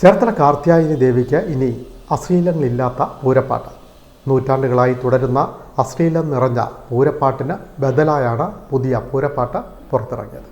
ചേർത്തല കാർത്യായനി ദേവിക്ക് ഇനി അശ്ലീലങ്ങളില്ലാത്ത പൂരപ്പാട്ട്. നൂറ്റാണ്ടുകളായി തുടരുന്ന അശ്ലീലം നിറഞ്ഞ പൂരപ്പാട്ടിന് ബദലായാണ് പുതിയ പൂരപ്പാട്ട് പുറത്തിറങ്ങിയത്.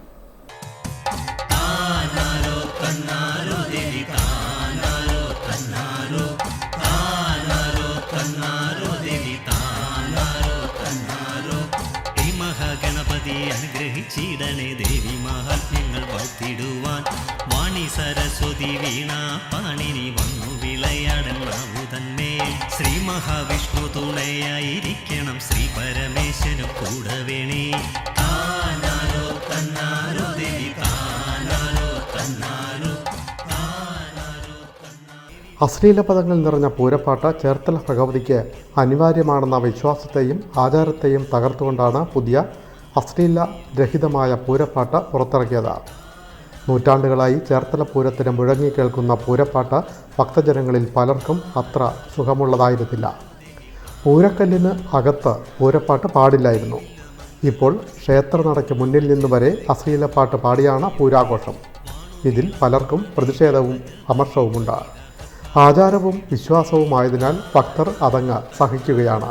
അനുഗ്രഹിച്ചിടണേ ദേവി മഹാത്മ്യങ്ങൾ പത്തിടുവാൻ വാണി സരസ്വതി വീണ പാണിനി വന്നു വിളയാടനാവു തന്നെ ശ്രീ മഹാവിഷ്ണു തുണയായിരിക്കണം ശ്രീ പരമേശ്വരൻ കൂടെ വേണേ താനാരോ തന്നാരോ ദേവി താനാരോ തന്നാരോ. അശ്ലീല പദങ്ങൾ നിറഞ്ഞ പൂരപ്പാട്ട് ചേർത്തല ഭഗവതിക്ക് അനിവാര്യമാണെന്ന വിശ്വാസത്തെയും ആചാരത്തെയും തകർത്തുകൊണ്ടാണ് പുതിയ അശ്ലീല രഹിതമായ പൂരപ്പാട്ട് പുറത്തിറക്കിയത്. നൂറ്റാണ്ടുകളായി ചേർത്തല പൂരത്തിന് മുഴങ്ങി കേൾക്കുന്ന പൂരപ്പാട്ട് ഭക്തജനങ്ങളിൽ പലർക്കും അത്ര സുഖമുള്ളതായിരുന്നില്ല. പൂരക്കല്ലിന് അകത്ത് പൂരപ്പാട്ട് പാടില്ലായിരുന്നു. ഇപ്പോൾ ക്ഷേത്രനടയ്ക്ക് മുന്നിൽ നിന്ന് വരെ അശ്ലീലപ്പാട്ട് പാടിയാണ് പൂരാഘോഷം. ഇതിൽ പലർക്കും പ്രതിഷേധവും അമർഷവുമുണ്ട്. ആചാരവും വിശ്വാസവുമായതിനാൽ ഭക്തർ അതങ്ങ് സഹിക്കുകയാണ്.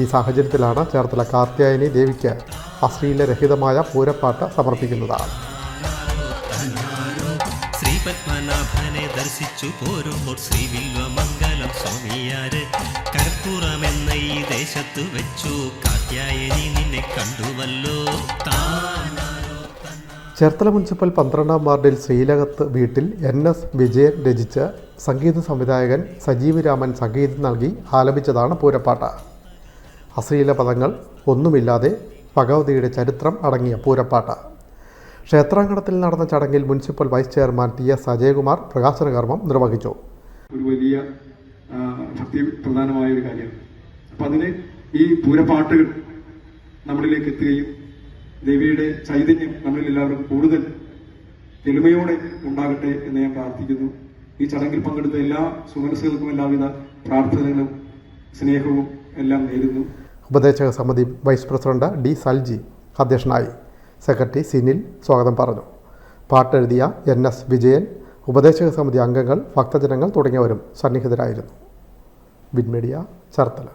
ഈ സാഹചര്യത്തിലാണ് ചേർത്തല കാർത്യായനി ദേവിക്ക് അശ്ലീലരഹിതമായ പൂരപ്പാട്ട് സമർപ്പിക്കുന്നതാണ്. ശ്രീ പത്മനാഭനെ ദർശിച്ചു പോരുമ്പോൾ ശ്രീ വില്വമംഗലം സ്വാമിയാര് എന്ന ഈ ദേശത്തു വെച്ചു. കാത്യായനി നിന്നെ കണ്ടുവല്ലോ. ചേർത്തല മുനിസിപ്പൽ പന്ത്രണ്ടാം വാർഡിൽ ശ്രീലകത്ത് വീട്ടിൽ എൻ എസ് വിജയൻ രചിച്ച് സംഗീത സംവിധായകൻ സജീവ് രാമൻ സംഗീതം നൽകി ആലപിച്ചതാണ് പൂരപ്പാട്ട്. അശ്ലീല പദങ്ങൾ ഒന്നുമില്ലാതെ ഭഗവതിയുടെ ചരിത്രം അടങ്ങിയ പൂരപ്പാട്ട്. ക്ഷേത്രാങ്കണത്തിൽ നടന്ന ചടങ്ങിൽ municipal vice chairman T S Ajayakumar പ്രകാശന കർമ്മം നിർവഹിച്ചു. ഒരു വലിയ ഭക്തി പ്രധാനമായ ഒരു കാര്യമാണ് അപ്പൊ അതിന് ഈ പൂരപ്പാട്ടുകൾ നമ്മളിലേക്ക് എത്തുകയും ദേവിയുടെ ചൈതന്യം നമ്മളിൽ എല്ലാവരും കൂടുതൽ എളിമയോടെ ഉണ്ടാകട്ടെ എന്ന് ഞാൻ പ്രാർത്ഥിക്കുന്നു. ഈ ചടങ്ങിൽ പങ്കെടുത്ത എല്ലാ സുമനസ്സുകൾക്കും എല്ലാവിധ പ്രാർത്ഥനകളും സ്നേഹവും എല്ലാം നേരുന്നു. ഉപദേശക സമിതി വൈസ് പ്രസിഡന്റ് ഡി സൽജി അധ്യക്ഷനായി സെക്രട്ടറി സിനിൽ സ്വാഗതം പറഞ്ഞു. പാട്ടെഴുതിയ എൻ എസ് വിജയൻ ഉപദേശക സമിതി അംഗങ്ങൾ ഭക്തജനങ്ങൾ തുടങ്ങിയവരും സന്നിഹിതരായിരുന്നു. വിൻമീഡിയ ചേർത്തല.